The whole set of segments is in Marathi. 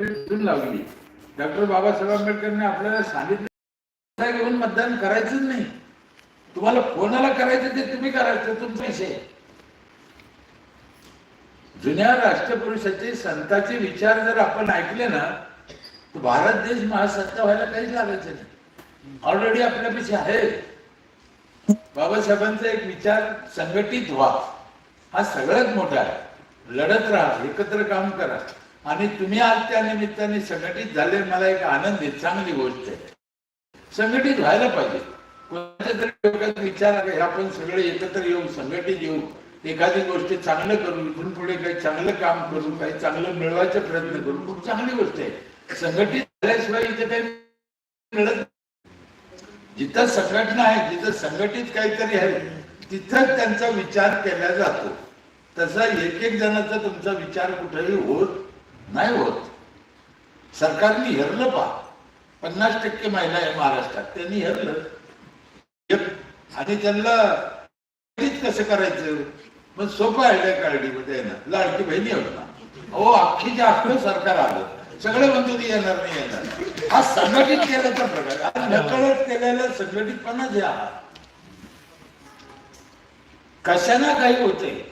लावली. डॉक्टर बाबासाहेब आंबेडकरने आपल्याला सांगितलं घेऊन मतदान करायचंच नाही. तुम्हाला कोणाला करायचं ते तुम्ही करायचं तुमचा विषय जुन्या राष्ट्रपुरुषाचे संतांचे विचार जर आपण ऐकले ना तर भारत देश महासत्ता व्हायला काहीच लागायचं नाही. ऑलरेडी आपल्यापेक्षा आहे बाबासाहेबांचा एक विचार संघटित व्हा. हा सगळ्यात मोठा आहे. लढत राहा एकत्र काम करा. आणि तुम्ही आज त्या निमित्ताने संघटित झाले मला एक आनंद आहे चांगली गोष्ट आहे. संघटित व्हायला पाहिजे. कोणाच्या तरी डोक्यात विचार आहे आपण सगळे एकत्र येऊ संघटित येऊ. एखादी गोष्ट चांगलं करू इथून पुढे काही चांगलं काम करू काही चांगलं मिळवायचा प्रयत्न करू खूप चांगली गोष्ट आहे. संघटित झाल्याशिवाय इथे काही मिळत जिथं संघटना आहे जिथं संघटित काहीतरी आहे तिथं त्यांचा विचार केला जातो. तसा एक एक जणाचा तुमचा विचार कुठेही होत नाही होत. सरकारने हेरलं पा. पन्नास टक्के महिला आहे महाराष्ट्रात. त्यांनी हेरलं. आणि त्यांना कसं करायचं? मग सोपं आयडिया काढली मध्ये ना. लाडकी बहिणी होता अहो अख्खीच्या अख्खं सरकार आलं. सगळे म्हणतो ते येणार नाही येणार. हा संघटित केल्याचा प्रकार. हा नकळत केलेला संघटितपणा जे हा कशाना काही होते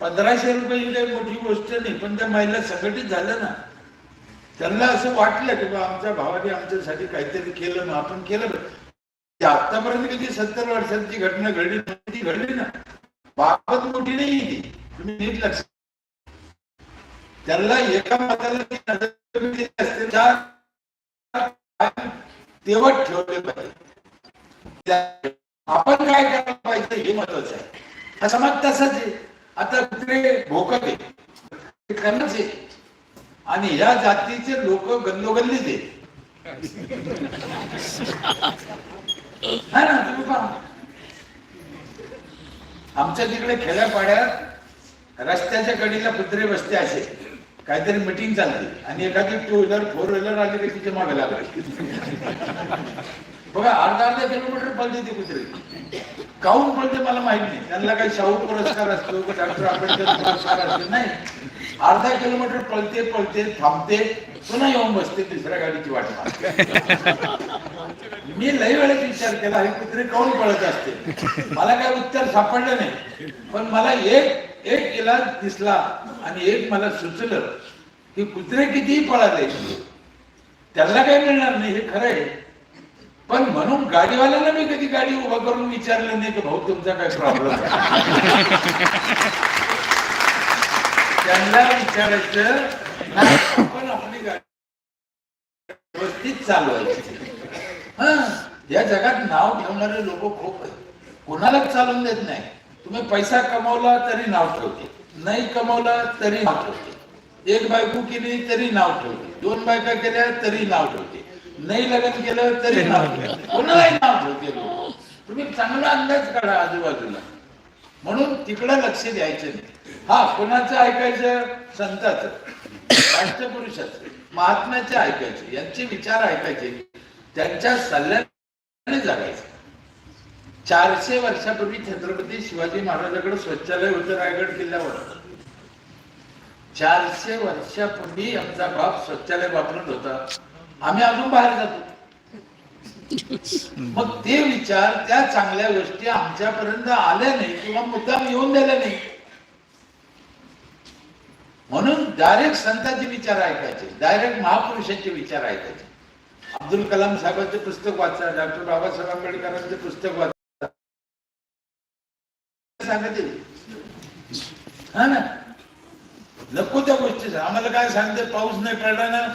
पंधराशे रुपये ही काही मोठी गोष्ट नाही पण त्या महिला संघटित झाल्या ना. त्यांना असं वाटलं की बा आमच्या भावाने आमच्यासाठी काहीतरी केलं ना आपण केलं म्हणजे आतापर्यंत कधी सत्तर वर्षांची घटना घडली ती घडली ना. बाबत मोठी नाही ती. तुम्ही नीट लक्ष त्यांना एका मताला तेवढ ठेवले पाहिजे. आपण काय करायला पाहिजे हे महत्वाचं आहे. हा समाज तसाच आहे. आता ते भोकत आहे. ते आहे. आणि या जातीचे लोक गल्लोगल्लीच आहे हा ना तुम्ही पहा. आमच्या तिकडे खेड्यापाड्यात रस्त्याच्या कडीला कुत्रे बसते असे. काहीतरी मिटिंग चालली आणि एखादी टू व्हीलर फोर व्हीलर आली की तिच्यामागे लागली. बघा अर्धा अर्धा किलोमीटर पडली ती कुत्रे. काहून पळते मला माहीत नाही. त्यांना काही शाहू पुरस्कार असतो का डॉक्टर आंबेडकर पुरस्कार असतो. नाही. अर्धा किलोमीटर पळते पळते थांबते पुन्हा येऊन बसते तिसऱ्या गाडीची वाट मी लई वेळेत विचार केला हे कुत्रे काऊन पळत असते मला काय उत्तर सापडलं नाही. पण मला एक एक इलाज दिसला आणि एक मला सुचलं की कुत्रे कितीही पळाले त्याला काही मिळणार नाही हे खरं आहे. पण म्हणून गाडीवाल्याला मी कधी गाडी उभा करून विचारलं नाही की भाऊ तुमचा काय प्रॉब्लेम त्यांना विचारायचं आपण आपली गाडी व्यवस्थित चालवायची. हा या जगात नाव ठेवणारे लोक खूप आहेत. कोणालाच चालून देत नाही? तुम्ही पैसा कमवला तरी नाव ठेवते. नाही कमवला तरी नाव ठेवते. एक बायको केली तरी नाव ठेवते. दोन बायका केल्या तरी नाव ठेवते. नाही लग्न केलं तरी कोणालाही नाव लोक तुम्ही चांगला अंदाज काढा आजूबाजूला. म्हणून तिकडं लक्ष द्यायचं नाही. हा कोणाचं ऐकायचं? संताचं. राष्ट्रपुरुषाचं. महात्म्याचे ऐकायचे. यांचे विचार ऐकायचे. त्यांच्या सल्ल्याने जगायचं. चारशे वर्षापूर्वी छत्रपती शिवाजी महाराजाकडे स्वच्छालय होतं रायगड किल्ल्यावर. चारशे वर्षापूर्वी आमचा बाप स्वच्छालय वापरत होता. आम्ही अजून बाहेर जातो. मग ते विचार त्या चांगल्या गोष्टी आमच्यापर्यंत आल्या नाही किंवा मुद्दाम येऊन दिल्या नाही. म्हणून डायरेक्ट संतांचे विचार ऐकायचे डायरेक्ट महापुरुषांचे विचार ऐकायचे. अब्दुल कलाम साहेबांचे पुस्तक वाचा डॉक्टर बाबासाहेब आंबेडकरांचे पुस्तक वाचा. सांगते हा ना? नको त्या गोष्टी. आम्हाला काय सांगते? पाऊस नाही पडला ना.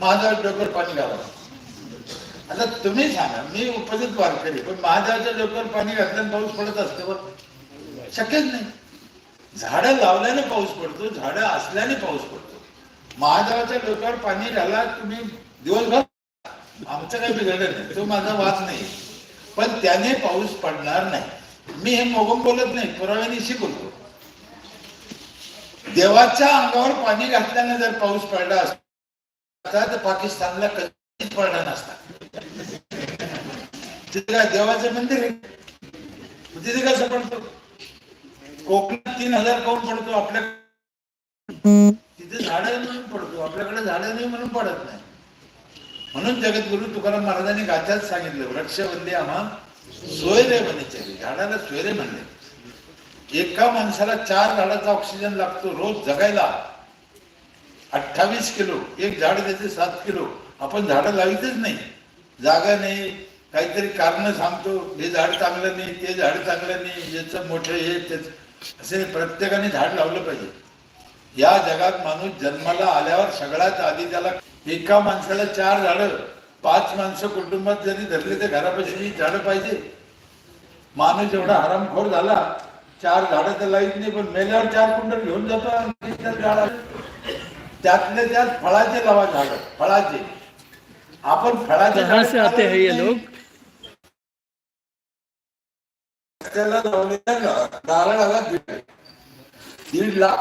महादेवाच्या डोक्यावर पाणी घाला आता तुम्ही सांगा मी उपस्थित वारकरी पण महादेवाच्या डोक्यावर पाणी घातल्याने पाऊस पडत असते बरं शक्यच नाही. झाडं लावल्याने पाऊस पडतो झाडं असल्याने पाऊस पडतो. महादेवाच्या डोक्यावर पाणी घाला तुम्ही दिवसभर. आमचं काही बिघडलं नाही तो माझा वाद नाही. पण त्याने पाऊस पडणार नाही. मी हे मोगम बोलत नाही पुराव्यानिशी बोलतो देवाच्या अंगावर पाणी घातल्याने जर पाऊस पडला असतो तर पाकिस्तानला कधीच पडला नसता. तिथे काय देवाचं मंदिर आहे? तिथे कसं पडतो? कोकणात तीन हजार पाऊन पडतो आपल्या तिथे झाडं म्हणून पडतो आपल्याकडे झाडं नाही म्हणून पडत नाही. म्हणून जगद्गुरु तुकाराम महाराजांनी गाथ्यात सांगितलं वृक्ष बनले आम्हा सोयरे म्हणायचे. झाडाला सोयरे म्हणले. एका माणसाला चार झाडाचा ऑक्सिजन लागतो रोज जगायला. अठ्ठावीस किलो एक झाड देते सात किलो. आपण झाडं लावितच नाही. जागा नाही. काहीतरी कारण सांगतो हे झाड चांगलं नाही ते झाड चांगलं नाही याचं मोठं हे त्याच. असे प्रत्येकाने झाड लावलं पाहिजे. या जगात माणूस जन्माला आल्यावर सगळ्यात आधी त्याला एका माणसाला चार झाडं पाच माणसं कुटुंबात जरी धरले तर घरापाशी झाडं पाहिजे. माणूस एवढा हरामखोर झाला चार झाडं तर लाईत नाही पण मेल्यावर चार कुंडल घेऊन जातो आणि झाड त्यातले त्यात फळाचे लावा झाड फळाचे. आपण फळाचे कहाँ झाडं से आते हैं ये लावत लोग नाही. त्याला लावलेल्या नारळाला दीड दीड लाख.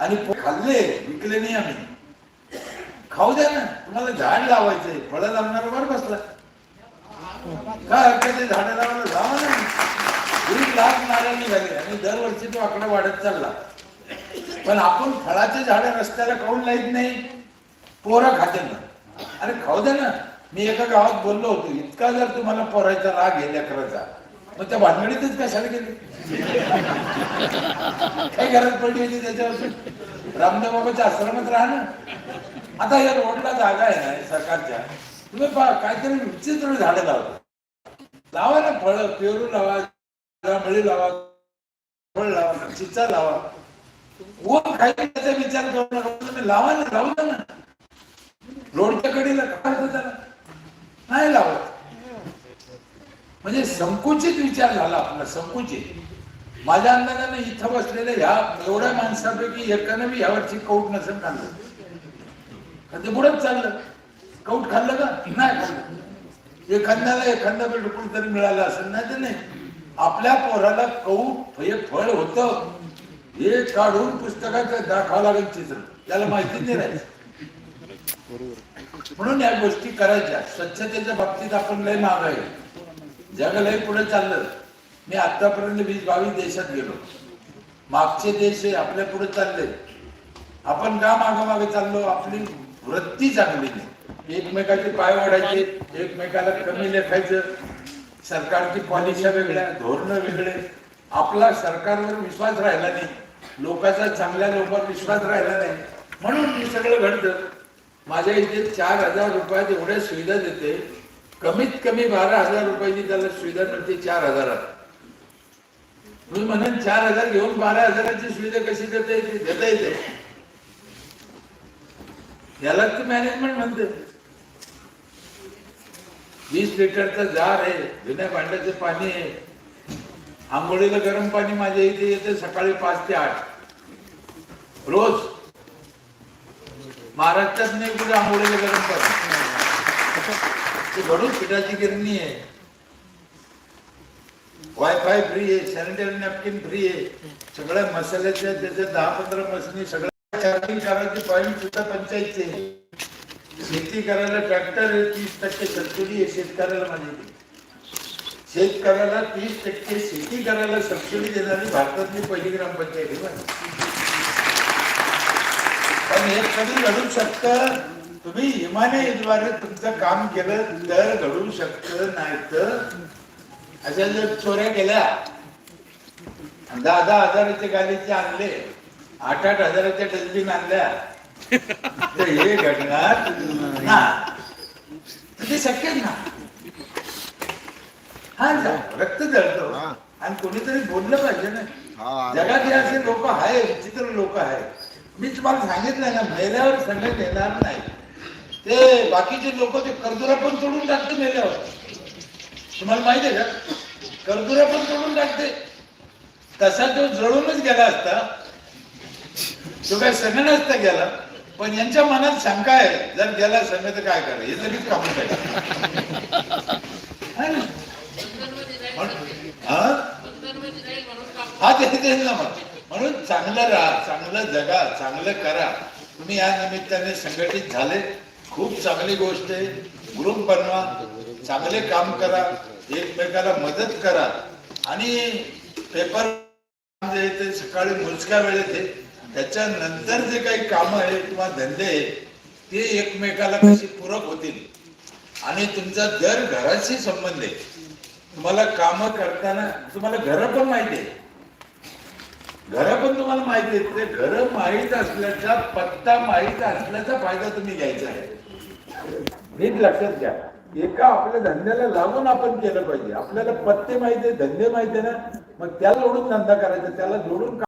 आणि पो- खाल्ले विकले नाही आम्ही. खाऊ द्या ना. तुम्हाला झाड लावायचंय. फळं लावणार वर बसला. काय हरकत आहे? झाडं लावायला लावा ना. दीड लाख नारळ निघाले आणि दरवर्षी तो आकडा वाढत चालला. पण आपण फळाचे झाडं रस्त्याला काऊन लाईत नाही. पोरं खाते ना. अरे खाऊ दे ना. मी एका गावात बोललो होतो इतका जर तुम्हाला पोरायचा राग आहे लेकराचा मग त्या भानगडीतच कशाला गेले? काय गरज पडली होती त्याच्यावर रामदेव बाबाच्या आश्रमात राहा ना. आता या रोडला जागा आहे ना सरकारच्या. तुम्ही पहा काहीतरी विचित्र झाडं लावा. लावा ना फळ पेरू लावा जांभळी लावा फळ लावा चिचा लावा. वर खायचा विचार करू लावा ना लावू द्या ना. रोडच्या कडेला त्याला नाही लावत. म्हणजे संकुचित विचार झाला आपला संकुचित. माझ्या अंदाजाने इथं बसलेल्या ह्या एवढ्या माणसापैकी एकानं बी यावरची कौट नसेल खाल्लं. का ते पुढंच चाललं. कौट खाल्लं का? नाही खाल्लं. एखाद्याला एखादा बिलकुल तरी मिळालं असेल. नाही तर नाही. आपल्या पोराला कौट हे फळ होतं. हे काढून पुस्तकाचं दाखवा लागेल चित्र. त्याला माहिती नाही राहायचं. म्हणून या गोष्टी करायच्या. स्वच्छतेच्या बाबतीत आपण लय माग आहे. जग लय पुढे चाललं. मी आतापर्यंत वीस बावीस देशात गेलो. मागचे देश हे आपल्या पुढे चालले. आपण का मागे मागे चाललो? आपली वृत्ती चांगली नाही. एकमेकाचे पाय वाढायचे एकमेकाला कमी लेखायचं. सरकारची पॉलिसी वेगळ्या धोरण वेगळे. आपला सरकारवर विश्वास राहिला नाही. लोकांचा चांगल्या लोकांवर विश्वास राहिला नाही. म्हणून हे सगळं घडतं. माझ्या इथे चार हजार रुपयात एवढ्या सुविधा देते. कमीत कमी बारा हजार रुपयाची त्याला सुविधा मिळते चार हजारात. तुम्ही म्हणून चार हजार घेऊन बारा हजाराची सुविधा कशी देता येते? देता येते. याला ते मॅनेजमेंट म्हणते. वीस लिटरचा जार आहे जुन्या भांड्याचं पाणी आहे. आंघोळीला गरम पाणी माझ्या इथे येते सकाळी पाच ते आठ. रोज. महाराष्ट्रात नाही कुठे आंघोळीला गरम पाणी. ते घडून पिठाची गिरणी आहे. वायफाय फ्री आहे सॅनिटरी नॅपकिन फ्री आहे. सगळ्या मसाल्याच्या त्याच्या दहा पंधरा मशिनी सगळ्या चार्जिंग करायची पॉईंट सुद्धा पंचायतचे आहे. शेती करायला ट्रॅक्टर आहे तीस टक्के सबसिडी आहे शेतकऱ्याला माझी शेतकऱ्याला तीस टक्के शेती करायला सबसिडी देणारी भारतातली पहिली ग्रामपंचायत पण हे कधी घडू शकतं? तुम्ही इमानेद्वारे तुमचं काम केलं तर घडू शकतं नाही तर अशा जर चोऱ्या केल्या दहा दहा हजाराचे गाडीचे आणले आठ आठ हजाराच्या डस्टबिन आणल्या तर हे घडणार ना. ते शक्य ना? हा रक्त जळतो. आणि कोणीतरी बोललं पाहिजे ना. जगात हे असे लोक आहे विचित्र लोक आहे मी तुम्हाला सांगितलं ना मेल्यावर संगत येणार नाही. ते बाकीचे लोक ते कर्जुरा पण तोडून टाकते मेल्यावर. तुम्हाला माहिती आहे का? कर्जुरा पण तोडून टाकते तसा तो जळूनच गेला असता. तो काय संग नसता गेला. पण यांच्या मनात शंका आहे जर गेला संघ तर काय करा हे लगेच कापून टाका है ना? म्हणून- हा? हा त्यांना ना मग म्हणून चांगलं राहा चांगलं जगा चांगलं करा. तुम्ही या निमित्ताने संघटित झाले. खूप चांगली गोष्ट आहे. ग्रुप बनवा. चांगले काम करा. एकमेकाला मदत करा. आणि पेपर ते सकाळी मोजक्या वेळेत आहे. त्याच्यानंतर जे काही कामं आहे किंवा धंदे आहेत ते एकमेकाला कशी पूरक होतील? आणि तुमचा दर घराशी संबंध आहे. तुम्हाला कामं करताना तुम्हाला घर पण माहिती आहे. घर पण तुम्हाला माहिती आहेत. ते घर माहीत असल्याचा पत्ता माहीत असल्याचा फायदा तुम्ही घ्यायचा आहे. नीट लक्षात घ्या. एका आपल्या धंद्याला लागून आपण केलं पाहिजे. आपल्याला पत्ते माहिती आहे धंदे माहिती आहे ना मग त्याला जोडून धंदा करायचा त्याला जोडून